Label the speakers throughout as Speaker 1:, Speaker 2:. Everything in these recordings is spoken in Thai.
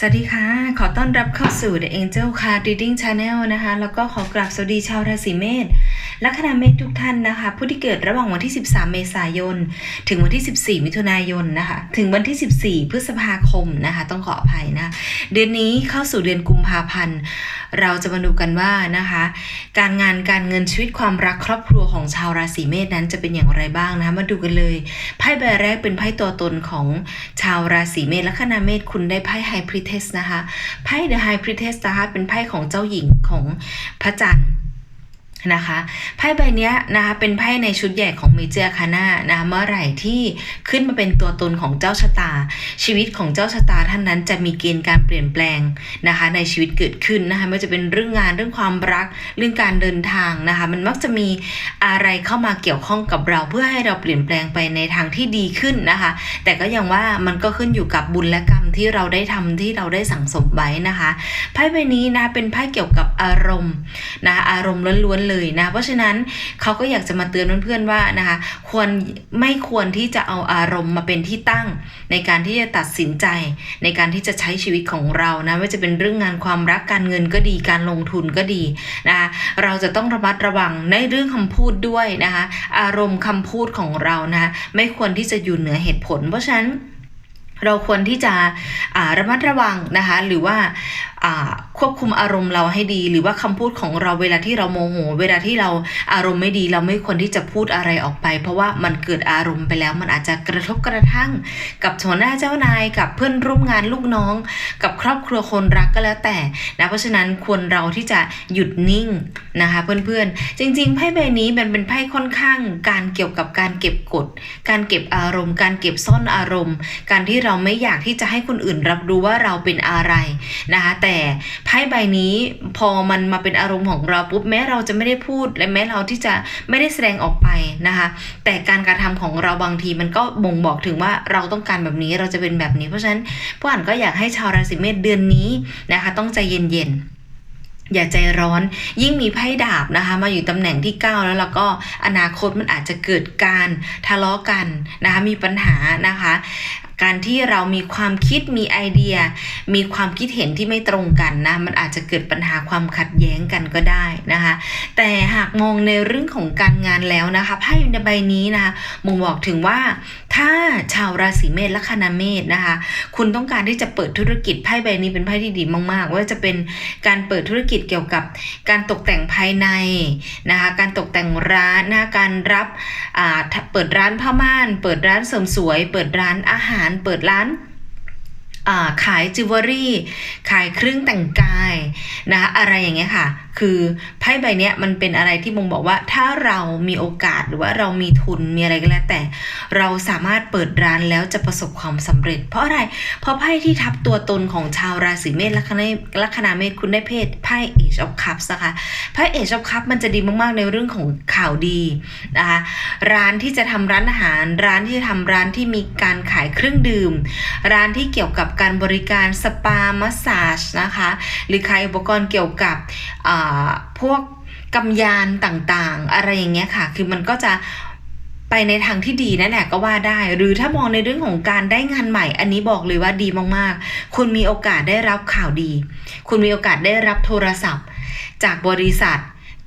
Speaker 1: สวัสดีค่ะ ขอต้อนรับเข้าสู่ The Angel Card Reading Channel นะคะ แล้วก็ขอกราบสวัสดีชาวราศีเมษ ลัคนาเมษทุกท่านนะคะ ผู้ที่เกิดระหว่างวันที่ 13 เมษายน ถึงวันที่ 14 มิถุนายนนะคะ ถึงวันที่ 14 พฤษภาคมนะคะ ต้องขออภัยนะ เดือนนี้เข้าสู่เดือนกุมภาพันธ์ เราจะมาดูกันว่านะคะ การงานการเงินชีวิตความรักครอบครัวของชาวราศีเมษนั้นจะเป็นอย่างไรบ้างนะคะมาดูกันเลยไพ่ใบแรกเป็นไพ่ตัวตนของชาวราศีเมษลัคนาเมษคุณได้ไพ่ไฮพริเทสนะคะไพ่ The High Priestess นะคะเป็นไพ่ของเจ้าหญิงของพระจันทร์ นะคะไพ่ใบนี้นะคะเป็นไพ่ในชุดใหญ่ของเมเจอร์คาน่านะเมื่อไหร่ที่ขึ้นมาเป็นตัวตนของเจ้าชะตา ชีวิตของเจ้าชะตาท่านนั้นจะมีเกณฑ์การเปลี่ยนแปลงนะคะในชีวิตเกิดขึ้นนะคะไม่ว่าจะเป็นเรื่องงานเรื่องความรักเรื่องการเดินทางนะคะมันมักจะมีอะไรเข้ามาเกี่ยวข้องกับเราเพื่อให้เราเปลี่ยนแปลงไปในทางที่ดีขึ้นนะคะแต่ก็ยังว่ามันก็ขึ้นอยู่กับบุญและกรรมที่เราได้ทำที่เราได้สั่งสมไว้นะคะไพ่ใบนี้นะเป็นไพ่เกี่ยวกับอารมณ์นะอารมณ์ล้วนๆเลยนะ เพราะฉะนั้นเขาก็อยากจะมาเตือนเพื่อนๆว่านะคะควรไม่ควรที่จะเอาอารมณ์มาเป็นที่ตั้ง ในการที่จะตัดสินใจ ในการที่จะใช้ชีวิตของเรานะไม่ว่าจะเป็นเรื่องงานความรักการเงินก็ดีการลงทุนก็ดีนะคะเราจะต้องระมัดระวังในเรื่องคำพูดด้วยนะคะอารมณ์คำพูดของเรานะไม่ควรที่จะอยู่เหนือเหตุผล เพราะฉะนั้น เราควรที่จะระมัดระวังนะคะ หรือว่าควบคุมอารมณ์เราให้ดี หรือว่าคำพูดของเราเวลาที่เราโมโห เวลาที่เราอารมณ์ไม่ดี เราไม่ควรที่จะพูดอะไรออกไป เพราะว่ามันเกิดอารมณ์ไปแล้ว มันอาจจะกระทบกระทั่ง กับหัวหน้าเจ้านายกับเพื่อนร่วมงานลูกน้อง กับครอบครัวคนรักก็แล้วแต่นะเพราะฉะนั้นควรเราที่จะหยุดนิ่งนะคะเพื่อนๆ จริงๆไพ่ใบนี้มันเป็นไพ่ค่อนข้าง การเกี่ยวกับการเก็บกด การเก็บอารมณ์ การเก็บซ่อนอารมณ์ การที่เราไม่อยากที่จะให้คนอื่นรับรู้ว่าเราเป็นอะไรนะคะแต่ไพ่ใบนี้พอมันมาเป็นอารมณ์ของเราปุ๊บแม้เราจะไม่ได้พูด และแม้เราที่จะไม่ได้แสดงออกไปนะคะแต่การกระทำของเราบางทีมันก็บ่งบอกถึงว่าเราต้องการแบบนี้เราจะเป็นแบบนี้ เพราะฉะนั้นผู้อ่านก็อยากให้ชาวราศีเมษเดือนนี้นะคะต้องใจเย็นๆอย่าใจร้อนยิ่งมีไพ่ดาบนะคะ มาอยู่ตำแหน่งที่ 9 แล้วแล้วก็อนาคตมันอาจจะเกิดการทะเลาะกันนะคะมีปัญหานะคะ การที่เรามีความคิดมีไอเดีย มีความคิดเห็นที่ไม่ตรงกันนะมันอาจจะเกิดปัญหาความขัดแย้งกันก็ได้นะคะ แต่หากมองในเรื่องของการงานแล้วนะคะไพ่ในใบนี้นะคะมงบอกถึงว่าถ้าชาวราศีเมษและคณาเมษนะคะ คุณต้องการที่จะเปิดธุรกิจไพ่ใบนี้เป็นไพ่ที่ดีมาก ๆ ว่าจะเป็นการเปิดธุรกิจเกี่ยวกับการตกแต่งภายในนะคะการตกแต่งร้านนะการรับเปิดร้านผ้าม่าน เปิดร้านเสริมสวย เปิดร้านอาหารเปิดร้านขายจิวเวลรี่ ขายเครื่องแต่งกายนะคะอะไรอย่างเงี้ยค่ะ คือไพ่ใบเนี้ยมันเป็นอะไรที่มงบอกว่าถ้าเรามีโอกาสหรือว่าเรามีทุนมีอะไรก็แล้วแต่ เราสามารถเปิดร้านแล้วจะประสบความสำเร็จ เพราะอะไร เพราะไพ่ที่ทับตัวตนของชาวราศีเมษลัคนาลัคนาเมษคุณได้เพศไพ่ Age of Cups นะคะไพ่ Age of Cups มันจะดีมากๆในเรื่องของข่าวดีนะคะร้านที่จะทำร้านอาหาร ร้านที่จะทำร้านที่มีการขายเครื่องดื่ม ร้านที่เกี่ยวกับการบริการสปามัสซาจนะคะ หรือขายอุปกรณ์เกี่ยวกับพวกกำยานต่างๆ อะไรอย่างเงี้ยค่ะ คือมันก็จะไปในทางที่ดีนั่นแหละก็ว่าได้ หรือถ้ามองในเรื่องของการได้งานใหม่ อันนี้บอกเลยว่าดีมากๆ คุณมีโอกาสได้รับข่าวดี คุณมีโอกาสได้รับโทรศัพท์ จากบริษัท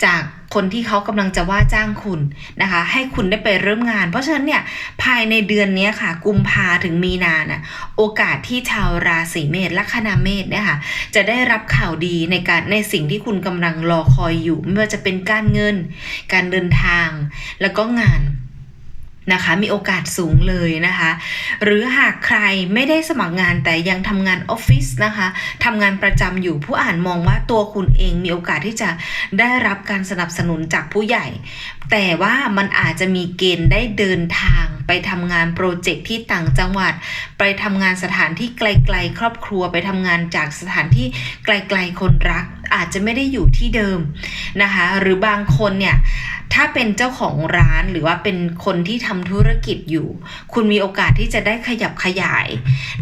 Speaker 1: จาก คนที่เขากำลังจะว่าจ้างคุณนะคะ ให้คุณได้ไปเริ่มงาน เพราะฉะนั้นเนี่ยภายในเดือนนี้ค่ะ กุมภาถึงมีนานะโอกาสที่ชาวราศีเมษลัคนาเมษเนี่ยค่ะจะได้รับข่าวดีในการในสิ่งที่คุณกำลังรอคอยอยู่ ไม่ว่าจะเป็นการเงิน การเดินทาง แล้วก็งาน นะคะมีโอกาสสูงเลยนะคะ หรือหากใครไม่ได้สมัครงานแต่ยังทำงานออฟฟิศนะคะทำงานประจำอยู่ผู้อ่านมองว่าตัวคุณเองมีโอกาสที่จะได้รับการสนับสนุนจากผู้ใหญ่ แต่ว่ามันอาจจะมีเกณฑ์ได้เดินทางไปทำงานโปรเจกต์ที่ต่างจังหวัด ไปทำงานสถานที่ไกล ๆ ครอบครัวไปทำงานจากสถานที่ไกล ๆ คนรัก อาจจะไม่ได้อยู่ที่เดิมนะคะ หรือบางคนเนี่ยถ้าเป็นเจ้าของร้านหรือว่าเป็นคนที่ทำธุรกิจอยู่ คุณมีโอกาสที่จะได้ขยับขยาย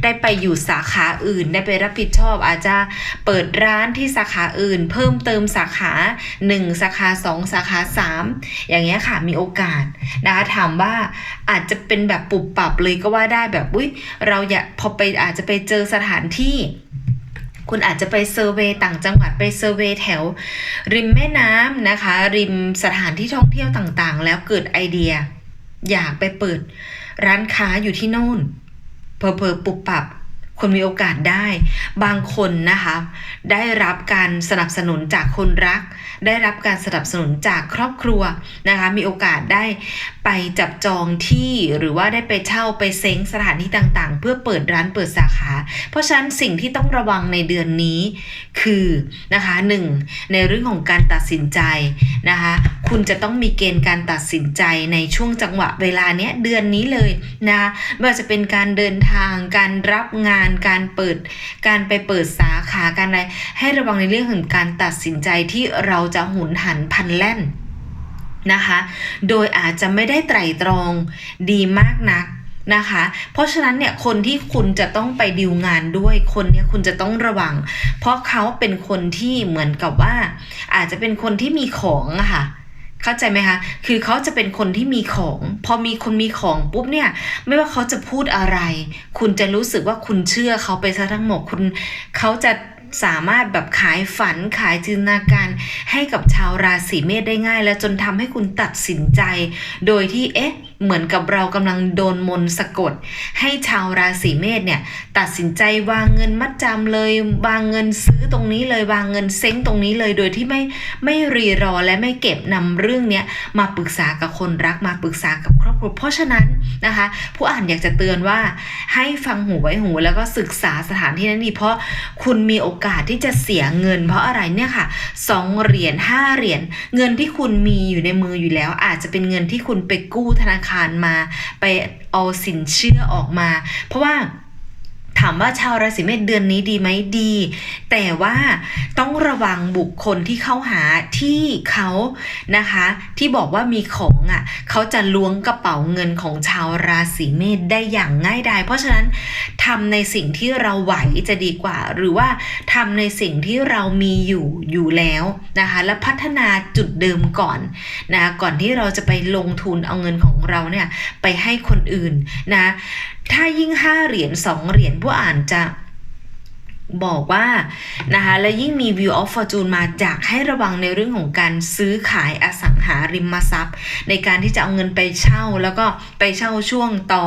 Speaker 1: ได้ไปอยู่สาขาอื่น ได้ไปรับผิดชอบ อาจจะเปิดร้านที่สาขาอื่น เพิ่มเติมสาขา 1 สาขา 2 สาขา 3 อย่างางเงี้ยค่ะมีโอกาสนะคะถามว่าอาจจะเป็นแบบปุบปับเลยก็ว่าได้แบบอุ้ยเราอยากพอไปอาจจะไปเจอสถานที่คุณอาจจะไปเซอร์เวยต่างจังหวัดไปเซอร์เวยแถว ริมแม่น้ำนะคะ ริมสถานที่ท่องเที่ยวต่างๆ แล้วเกิดไอเดีย อยากไปเปิดร้านค้าอยู่ที่โน่นเพอเพอปุบปับ คนมีโอกาสได้ บางคนนะคะได้รับการสนับสนุนจากคนรัก ได้รับการสนับสนุนจากครอบครัวนะคะมีโอกาสได้ไปจับจองที่หรือว่าได้ไปเช่าไปเซ้งสถานที่ต่างๆ เพื่อเปิดร้านเปิดสาขา เพราะฉะนั้นสิ่งที่ต้องระวังในเดือนนี้คือนะคะหนึ่งในเรื่องของการตัดสินใจนะคะคุณจะต้องมีเกณฑ์การตัดสินใจในช่วงจังหวะเวลาเนี้ยเดือนนี้เลยนะไม่ว่าจะเป็นการเดินทางการรับงานการเปิดการไปเปิดสาขาการอะไรให้ระวังในเรื่องของการตัดสินใจที่เราจะหุนหันพันแล่นนะคะ โดยอาจจะไม่ได้ไตร่ตรองดีมากนักนะคะ เพราะฉะนั้นเนี่ยคนที่คุณจะต้องไปดิวงานด้วยคนเนี้ยคุณจะต้องระวัง เพราะเขาเป็นคนที่เหมือนกับว่า อาจจะเป็นคนที่มีของอะค่ะ เข้าใจไหมคะ คือเขาจะเป็นคนที่มีของ พอมีคนมีของปุ๊บเนี่ย ไม่ว่าเขาจะพูดอะไร คุณจะรู้สึกว่าคุณเชื่อเขาไปซะทั้งหมด คุณเขาจะสามารถแบบขายฝันขายจินตนาการให้กับชาวราศีเมษได้ง่าย แล้วจนทำให้คุณตัดสินใจ โดยที่เอ๊ะ เหมือนกับเรากำลังโดนมนต์สะกด ให้ชาวราศีเมษเนี่ยตัดสินใจวางเงินมัดจำเลย วางเงินซื้อตรงนี้เลยวางเงินเซ้งตรงนี้เลยโดยที่ไม่ไม่รีรอและไม่เก็บนำเรื่องเนี้ยมาปรึกษากับคนรักมาปรึกษากับครอบครัวเพราะฉะนั้นนะคะ ผู้อ่านอยากจะเตือนว่าให้ฟังหูไว้หูแล้วก็ศึกษาสถานที่นั้นดีเพราะคุณมีโอกาสที่จะเสียเงิน เพราะอะไรเนี่ยค่ะสองเหรียญห้าเหรียญเงินที่คุณมีอยู่ในมืออยู่แล้ว อาจจะเป็นเงินที่คุณไปกู้ธนาคารมา ไปเอาสินเชื่อออกมา เพราะว่า ถามว่าชาวราศีเมษเดือนนี้ดีไหมดี แต่ว่าต้องระวังบุคคลที่เข้าหาที่เขานะคะ ที่บอกว่ามีของอะเขาจะล้วงกระเป๋าเงินของชาวราศีเมษได้อย่างง่ายดายเพราะฉะนั้นทำในสิ่งที่เราไหวจะดีกว่า หรือว่าทำในสิ่งที่เรามีอยู่อยู่แล้วนะคะและพัฒนาจุดเดิมก่อนนะก่อนที่เราจะไปลงทุนเอาเงินของเราเนี่ยไปให้คนอื่นนะถ้ายิ่ง5เหรียญ2เหรียญพวผู้อ่านจะ บอกว่านะคะและยิ่งมี View of Fortune มาจากให้ระวังในเรื่องของการซื้อขายอสังหาริมทรัพย์ ในการที่จะเอาเงินไปเช่าแล้วก็ไปเช่าช่วงต่อ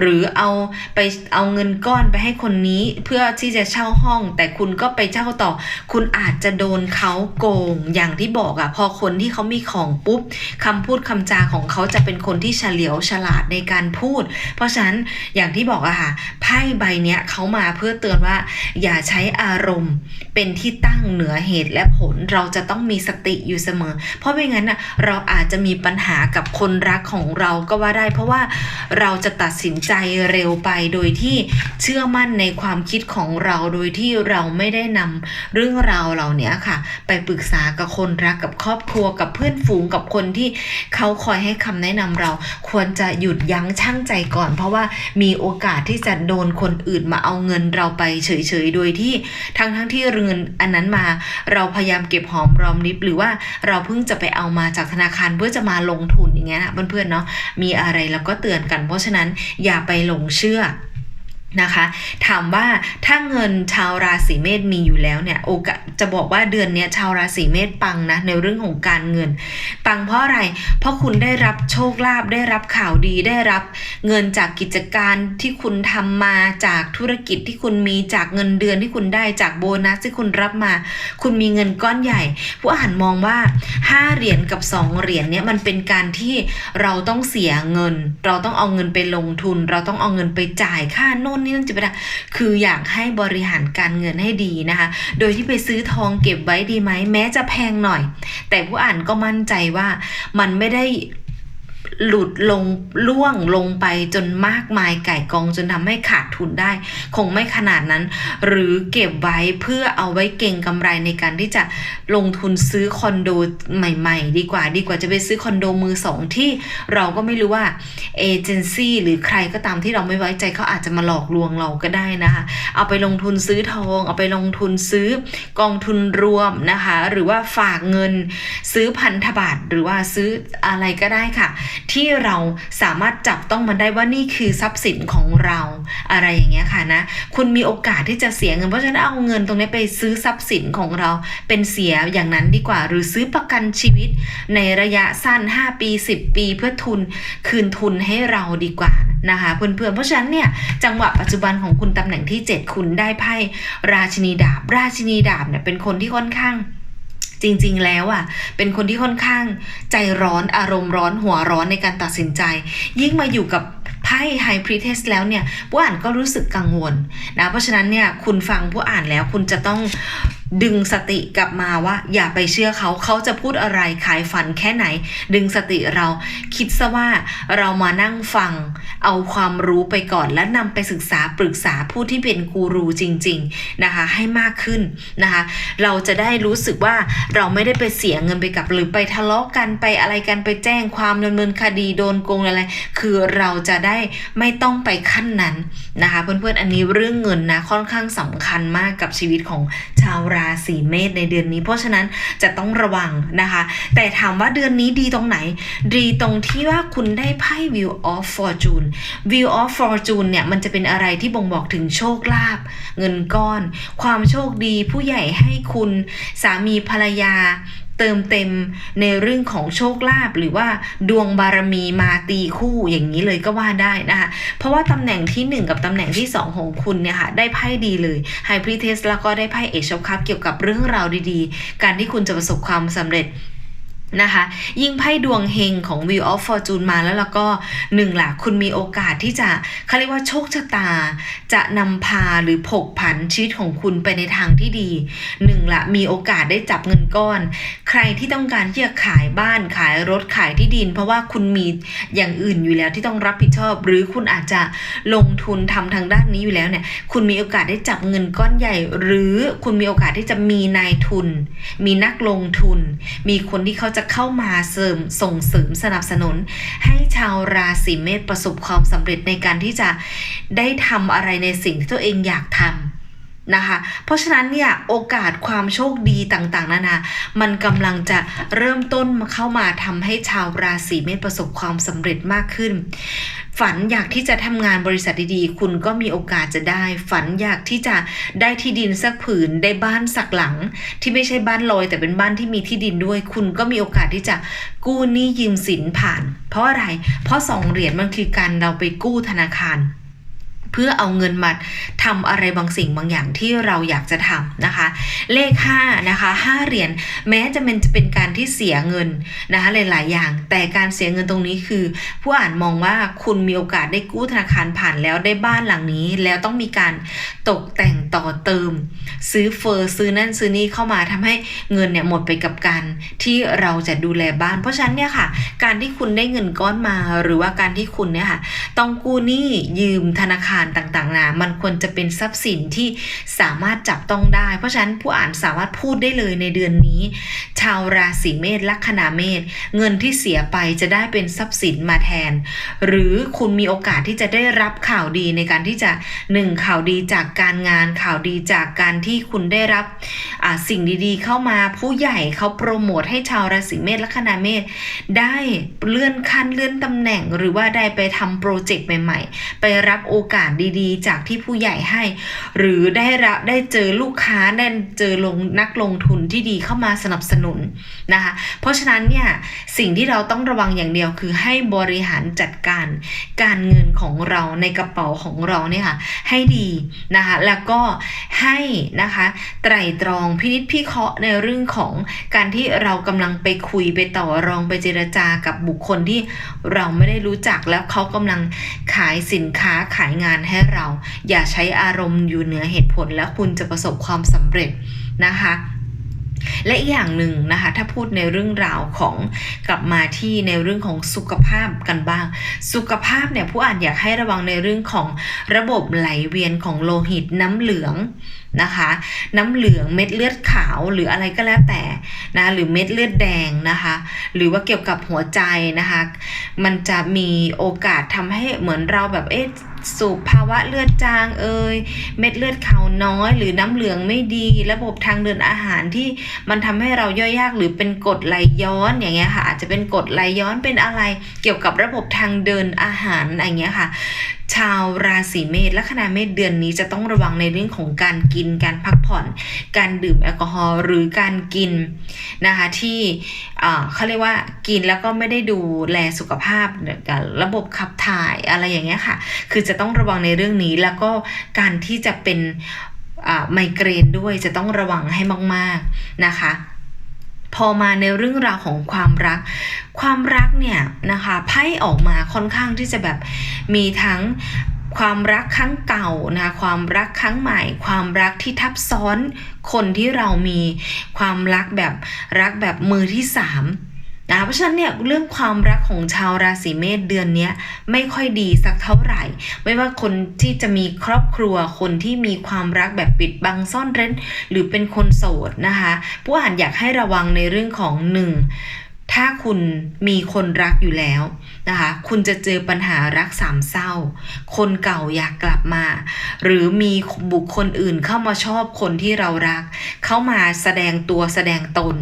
Speaker 1: หรือเอาไปเอาเงินก้อนไปให้คนนี้เพื่อที่จะเช่าห้อง แต่คุณก็ไปเช่าต่อ คุณอาจจะโดนเขาโกงอย่างที่บอกอะพอคนที่เขามีของปุ๊บคำพูดคำจาของเขาจะเป็นคนที่เฉลียวฉลาดในการพูด เพราะฉะนั้นอย่างที่บอกอะค่ะไพ่ใบเนี้ยเขามาเพื่อเตือนว่าอย่าาใช้อารมณ์ เป็นที่ตั้งเหนือเหตุและผลเราจะต้องมีสติอยู่เสมอ เพราะไม่งั้นน่ะเราอาจจะมีปัญหากับคนรักของเราก็ว่าได้ เพราะว่าเราจะตัดสินใจเร็วไปโดยที่เชื่อมั่นในความคิดของเราโดยที่เราไม่ได้นำเรื่องราวเหล่านี้ค่ะ ไปปรึกษากับคนรักกับครอบครัวกับเพื่อนฝูงกับคนที่เขาคอยให้คำแนะนำเรา ควรจะหยุดยั้งชั่งใจก่อน เพราะว่ามีโอกาสที่จะโดนคนอื่นมาเอาเงินเราไปเฉยๆโดยที่ทั้งทั้งๆที่เงินอันนั้นมาเราพยายามเก็บหอมรอมริบหรือว่าเราเพิ่งจะไปเอามาจากธนาคารเพื่อจะมาลงทุนอย่างเงี้ยนะเพื่อนๆเนาะมีอะไรเราก็เตือนกัน เพราะฉะนั้นอย่าไปหลงเชื่อ นะคะ ถามว่าถ้าเงินชาวราศีเมษมีอยู่แล้วเนี่ยโอกาสจะบอกว่าเดือนนี้ชาวราศีเมษปังนะในเรื่องของการเงิน ปังเพราะอะไร เพราะคุณได้รับโชคลาภได้รับข่าวดีได้รับเงินจากกิจการที่คุณทำมาจากธุรกิจที่คุณมีจากเงินเดือนที่คุณได้จากโบนัสที่คุณรับมา คุณมีเงินก้อนใหญ่ ผู้อ่านมองว่า 5 เหรียญกับ 2 เหรียญเนี่ยมันเป็นการที่เราต้องเสียเงิน เราต้องเอาเงินไปลงทุน เราต้องเอาเงินไปจ่ายค่าโน่นนี่นั่นจะไปได้คืออยากให้บริหารการเงินให้ดีนะคะ โดยที่ไปซื้อทองเก็บไว้ดีไหมแม้จะแพงหน่อย แต่ผู้อ่านก็มั่นใจว่ามันไม่ได้ หลุดลงล่วงลงไปจนมากมายไก่กองจนทำให้ขาดทุนได้ คงไม่ขนาดนั้น หรือเก็บไว้เพื่อเอาไว้เก่งกำไรในการที่จะลงทุนซื้อคอนโดใหม่ ๆ ดีกว่าดีกว่าจะไปซื้อคอนโดมือสองที่เราก็ไม่รู้ว่าเอเจนซี่หรือใครก็ตามที่เราไม่ไว้ใจเขาอาจจะมาหลอกลวงเราก็ได้นะคะเอาไปลงทุนซื้อทอง เอาไปลงทุนซื้อกองทุนรวมนะคะ หรือว่าฝากเงินซื้อพันธบัตรหรือว่าซื้ออะไรก็ได้ค่ะที่เราสามารถจับต้องมันได้ว่านี่คือทรัพย์สินของเราอะไรอย่างเงี้ยค่ะนะคุณมีโอกาสที่จะเสียเงินเพราะฉะนั้นเอาเงินตรงนี้ไปซื้อทรัพย์สินของเราเป็นเสียอย่างนั้นดีกว่า หรือซื้อประกันชีวิตในระยะสั้น 5 ปี 10 ปีเพื่อทุนคืนทุนให้เราดีกว่านะคะเพื่อนๆเพราะฉะนั้นเนี่ยจังหวะปัจจุบันของคุณตำแหน่งที่ 7 คุณได้ไพ่ราชินีดาบ ราชินีดาบเนี่ยเป็นคนที่ค่อนข้าง จริง ๆ แล้วอะเป็นคนที่ค่อนข้างใจร้อนอารมณ์ร้อนหัวร้อนในการตัดสินใจ ยิ่งมาอยู่กับไพ่ไฮพรีเทสแล้วเนี่ยผู้อ่านก็รู้สึกกังวลนะเพราะฉะนั้นเนี่ยคุณฟังผู้อ่านแล้วคุณจะต้อง ดึงสติกลับมาว่า อย่าไปเชื่อเขาเขาจะพูดอะไรขายฝันแค่ไหน ดึงสติเราคิดซะว่าเรามานั่งฟัง เอาความรู้ไปก่อนและนำไปศึกษาปรึกษาผู้ที่เป็นกูรูจริง ๆนะคะ ให้มากขึ้นนะคะ เราจะได้รู้สึกว่าเราไม่ได้ไปเสียเงินไปกับ หรือไปทะเลาะกันไปอะไรกันไปแจ้งความดำเนินคดีโดนโกงอะไร คือเราจะได้ไม่ต้องไปขั้นนั้นนะคะ เพื่อนๆอันนี้เรื่องเงินนะค่อนข้างสำคัญมากกับชีวิตของชาวราศีเมษในเดือนนี้ เพราะฉะนั้นจะต้องระวังนะคะ แต่ถามว่าเดือนนี้ดีตรงไหน ดีตรงที่ว่าคุณได้ไพ่ View of Fortune View of Fortune เนี่ยมันจะเป็นอะไรที่บ่งบอกถึงโชคลาภเงินก้อน ความโชคดีผู้ใหญ่ให้คุณสามีภรรยา เติมเต็มในเรื่องของโชคลาภหรือว่าดวงบารมีมาตีคู่อย่างนี้เลยก็ว่าได้นะคะ เพราะว่าตำแหน่งที่ 1 กับตำแหน่งที่ 2 ของคุณเนี่ยค่ะได้ไพ่ดีเลยไฮพรีเทสแล้วก็ได้ไพ่เอชคัพเกี่ยวกับเรื่องราวดีๆ การที่คุณจะประสบความสำเร็จ นะคะ ยิ่งไพ่ดวงเฮงของ Wheel of Fortune มาแล้วแล้วก็หนึ่งล่ะคุณมีโอกาสที่จะเขาเรียกว่าโชคชะตา จะนำพาหรือผกผันชีวิตของคุณไปในทางที่ดีหนึ่งละมีโอกาสได้จับเงินก้อน ใครที่ต้องการที่จะขายบ้านขายรถขายที่ดิน เพราะว่าคุณมีอย่างอื่นอยู่แล้วที่ต้องรับผิดชอบ หรือคุณอาจจะลงทุนทำทางด้านนี้อยู่แล้วเนี่ยคุณมีโอกาสได้จับเงินก้อนใหญ่ หรือคุณมีโอกาสที่จะมีนายทุน มีนักลงทุน มีคนที่เขาจะเข้ามาเสริมส่งเสริมสนับสนุน ให้ชาวราศีเมษประสบความสำเร็จในการที่จะได้ทำอะไรในสิ่งที่ตัวเองอยากทำ นะคะ เพราะฉะนั้นเนี่ยโอกาสความโชคดีต่างๆ นานา มันกำลังจะเริ่มต้นมาเข้ามาทำให้ชาวราศีเมษประสบความสำเร็จมากขึ้น ฝันอยากที่จะทำงานบริษัทดีๆ คุณก็มีโอกาสจะได้ ฝันอยากที่จะได้ที่ดินสักผืน ได้บ้านสักหลัง ที่ไม่ใช่บ้านลอยแต่เป็นบ้านที่มีที่ดินด้วย คุณก็มีโอกาสที่จะกู้หนี้ยืมสินผ่าน เพราะอะไร เพราะสองเหรียญมันคือการเราไปกู้ธนาคาร เพื่อเอาเงินมาทำอะไรบางสิ่งบางอย่างที่เราอยากจะทำนะคะ เลข5นะคะ5เหรียญแม้จะเป็นจะเป็นการที่เสียเงินนะคะหลาย ๆ อย่าง แต่การเสียเงินตรงนี้คือ ผู้อ่านมองว่าคุณมีโอกาสได้กู้ธนาคารผ่านแล้วได้บ้านหลังนี้ แล้วต้องมีการตกแต่งต่อเติม ซื้อเฟอร์ซื้อนั่นซื้อนี่เข้ามาทำให้เงินเนี่ยหมดไปกับการที่เราจะดูแลบ้าน เพราะฉะนั้นเนี่ยค่ะ การที่คุณได้เงินก้อนมาหรือว่าการที่คุณเนี่ยค่ะ ต้องกู้หนี้ยืมธนาคารต่างๆนะมันควรจะเป็นทรัพย์สินที่สามารถจับต้องได้ เพราะฉะนั้นผู้อ่านสามารถพูดได้เลยในเดือนนี้ ชาวราศีเมษลัคนาเมษเงินที่เสียไปจะได้เป็นทรัพย์สินมาแทน หรือคุณมีโอกาสที่จะได้รับข่าวดีในการที่จะหนึ่งข่าวดีจากการงานข่าวดีจากการที่คุณได้รับอ่าสิ่งดีๆ เข้ามาผู้ใหญ่เขาโปรโมทให้ชาวราศีเมษลัคนาเมษได้เลื่อนขั้นเลื่อนตำแหน่งหรือว่าได้ไปทำโปรเจกต์ใหม่ๆ ไปรับโอกาสดีๆ จากที่ผู้ใหญ่ให้ หรือได้รับได้เจอลูกค้าได้เจอลงนักลงทุนที่ดีเข้ามาสนับสนุนนะคะเพราะฉะนั้นเนี่ยสิ่งที่เราต้องระวังอย่างเดียวคือให้บริหารจัดการการเงินของเราในกระเป๋าของเราเนี่ยค่ะให้ดีนะคะแล้วก็ให้นะคะไตร่ตรองพินิจพิเคราะห์ในเรื่องของการที่เรากำลังไปคุยไปต่อรองไปเจรจากับบุคคลที่เราไม่ได้รู้จักแล้วเขากำลังขายสินค้าขายงานให้เรา อย่าใช้อารมณ์อยู่เหนือเหตุผลแล้วคุณจะประสบความสำเร็จนะคะและอีกอย่างหนึ่งนะคะถ้าพูดในเรื่องราวของกลับมาที่ในเรื่องของสุขภาพกันบ้าง สุขภาพเนี่ยผู้อ่านอยากให้ระวังในเรื่องของระบบไหลเวียนของโลหิตน้ำเหลือง นะคะ น้ำเหลืองเม็ดเลือดขาวหรืออะไรก็แล้วแต่นะหรือเม็ดเลือดแดงนะคะ หรือว่าเกี่ยวกับหัวใจนะคะ มันจะมีโอกาสทำให้เหมือนเราแบบเอ๊ะสู่ภาวะเลือดจางเอ่ยเม็ดเลือดขาวน้อย หรือน้ำเหลืองไม่ดี ระบบทางเดินอาหารที่มันทำให้เราย่อยยากหรือเป็นกรดไหลย้อนอย่างเงี้ยค่ะอาจจะเป็นกรดไหลย้อนเป็นอะไร เกี่ยวกับระบบทางเดินอาหารอะไรเงี้ยค่ะ ชาวราศีเมษลัคนาเมษเดือนนี้จะต้องระวังในเรื่องของการกินการพักผ่อน การดื่มแอลกอฮอล์หรือการกินนะคะที่เขาเรียกว่ากินแล้วก็ไม่ได้ดูแลสุขภาพกับระบบขับถ่ายอะไรอย่างเงี้ยค่ะ คือจะต้องระวังในเรื่องนี้แล้วก็การที่จะเป็นไมเกรนด้วยจะต้องระวังให้มาก ๆนะคะ พอมาในเรื่องราวของความรัก ความรักเนี่ยนะคะไพ่ออกมาค่อนข้างที่จะแบบมีทั้งความรักครั้งเก่านะคะความรักครั้งใหม่ ความรักที่ทับซ้อนคนที่เรามี ความรักแบบรักแบบมือที่สาม นะเพราะฉะนั้นเนี่ยเรื่องความรักของชาวราศีเมษเดือนนี้ไม่ค่อยดีสักเท่าไหร่ ไม่ว่าคนที่จะมีครอบครัวคนที่มีความรักแบบปิดบังซ่อนเร้น หรือเป็นคนโสดนะคะผู้อ่านอยากให้ระวังในเรื่องของหนึ่งถ้าคุณมีคนรักอยู่แล้วนะคะ คุณจะเจอปัญหารักสามเศร้า คนเก่าอยากกลับมา หรือมีบุคคลอื่นเข้ามาชอบคนที่เรารัก เข้ามาแสดงตัวแสดงตน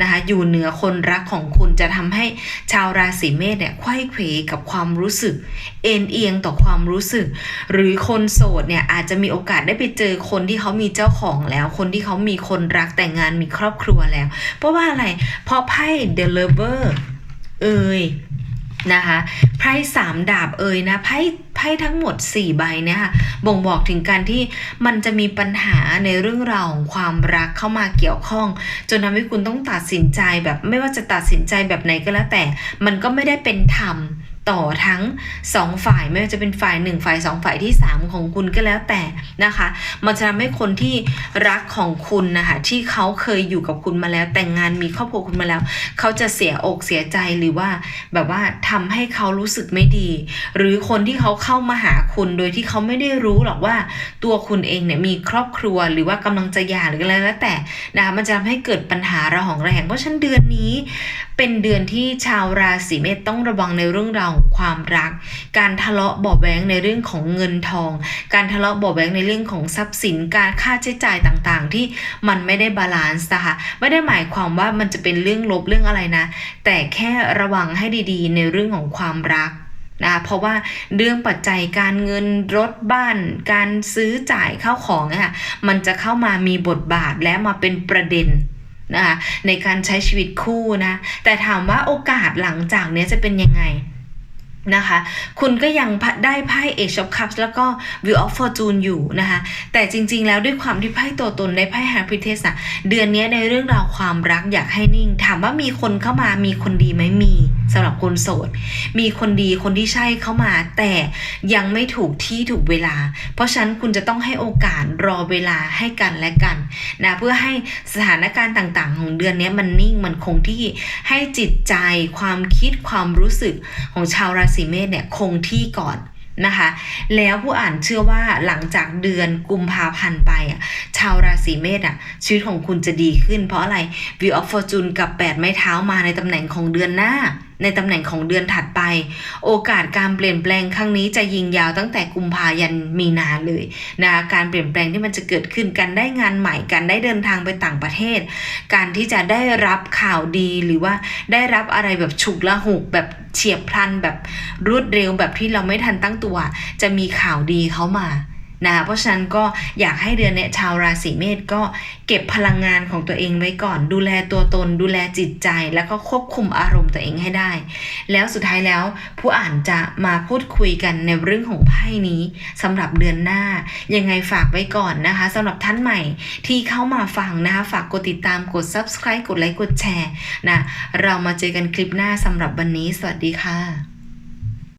Speaker 1: นะคะอยู่เหนือคนรักของคุณจะทำให้ชาวราศีเมษเนี่ยไขว้เขวกับความรู้สึก เอ็นเอียงต่อความรู้สึก หรือคนโสดเนี่ยอาจจะมีโอกาสได้ไปเจอคนที่เขามีเจ้าของแล้ว คนที่เขามีคนรักแต่งงานมีครอบครัวแล้ว เพราะว่าอะไรเพราะไพ่ The Lover เอ่ย นะคะไพ่สามดาบเอ่ยนะไพ่ไพ่ทั้งหมด 4 ใบเนี่ยค่ะบ่งบอกถึงการที่มันจะมีปัญหาในเรื่องราวของความรักเข้ามาเกี่ยวข้อง จนทำให้คุณต้องตัดสินใจแบบไม่ว่าจะตัดสินใจแบบไหนก็แล้วแต่ มันก็ไม่ได้เป็นธรรม ต่อทั้งสองฝ่ายไม่ว่าจะเป็นฝ่ายหนึ่งฝ่ายสองฝ่ายที่สามของคุณก็แล้วแต่นะคะ มันจะทำให้คนที่รักของคุณนะคะที่เขาเคยอยู่กับคุณมาแล้ว แต่งงานมีครอบครัวคุณมาแล้ว เขาจะเสียอกเสียใจหรือว่าแบบว่าทำให้เขารู้สึกไม่ดี หรือคนที่เขาเข้ามาหาคุณโดยที่เขาไม่ได้รู้หรอกว่าตัวคุณเองเนี่ยมีครอบครัวหรือว่ากำลังจะหย่าหรืออะไรแล้วแต่นะคะมันจะทำให้เกิดปัญหาระหองระแหงเพราะฉะนั้นเดือนนี้เป็นเดือนที่ชาวราศีเมษต้องระวังในเรื่องราวความรัก การทะเลาะเบาแวงในเรื่องของเงินทอง การทะเลาะเบาแวงในเรื่องของทรัพย์สิน การค่าใช้จ่ายต่างๆ ที่มันไม่ได้บาลานซ์นะคะไม่ได้หมายความว่ามันจะเป็นเรื่องลบเรื่องอะไรนะ แต่แค่ระวังให้ดีๆ ในเรื่องของความรัก นะเพราะว่าเรื่องปัจจัยการเงินรถบ้าน การซื้อจ่ายเข้าของนะคะมันจะเข้ามามีบทบาทและมาเป็นประเด็นนะคะในการใช้ชีวิตคู่นะ แต่ถามว่าโอกาสหลังจากนี้จะเป็นยังไง นะคะ คุณก็ยังได้ไพ่ Age of Cups แล้วก็ Wheel of Fortune อยู่นะคะ แต่จริงๆ แล้วด้วยความที่ไพ่ตัวตนในไพ่ High Priestess อะเดือนนี้ในเรื่องราวความรักอยากให้นิ่ง ถามว่ามีคนเข้ามามีคนดีไหมมีสำหรับคนโสด มีคนดีคนที่ใช่เข้ามา แต่ยังไม่ถูกที่ถูกเวลา เพราะฉะนั้นคุณจะต้องให้โอกาสรอเวลาให้กันและกันนะเพื่อให้สถานการณ์ต่างๆ ของเดือนนี้มันนิ่งมันคงที่ให้จิตใจความคิดความรู้สึกของชาวราศีเมษเนี่ยคงที่ก่อนนะคะแล้วผู้อ่านเชื่อว่าหลังจากเดือนกุมภาพันธ์ไปอะชาวราศีเมษอะชีวิตของคุณจะดีขึ้นเพราะอะไร View of Fortune กับ8ไม้เท้ามาในตำแหน่งของเดือนหน้า ในตำแหน่งของเดือนถัดไป โอกาสการเปลี่ยนแปลงครั้งนี้จะยิงยาวตั้งแต่กุมภายันมีนาเลยนะการเปลี่ยนแปลงที่มันจะเกิดขึ้นการได้งานใหม่การได้เดินทางไปต่างประเทศ การที่จะได้รับข่าวดีหรือว่าได้รับอะไรแบบฉุกละหุกแบบเฉียบพลันแบบรวดเร็วแบบที่เราไม่ทันตั้งตัว จะมีข่าวดีเข้ามา นะคะเพราะฉะนั้นก็อยากให้เดือนเนี้ยชาวราศีเมษก็เก็บพลังงานของตัวเองไว้ก่อน ดูแลตัวตน ดูแลจิตใจ แล้วก็ควบคุมอารมณ์ตัวเองให้ได้ แล้วสุดท้ายแล้วผู้อ่านจะมาพูดคุยกันในเรื่องของไพ่นี้สำหรับเดือนหน้า ยังไงฝากไว้ก่อนนะคะสำหรับท่านใหม่ที่เข้ามาฟังนะคะฝากกดติดตามกด subscribe กดไลค์กดแชร์นะเรามาเจอกันคลิปหน้าสำหรับวันนี้ สวัสดีค่ะ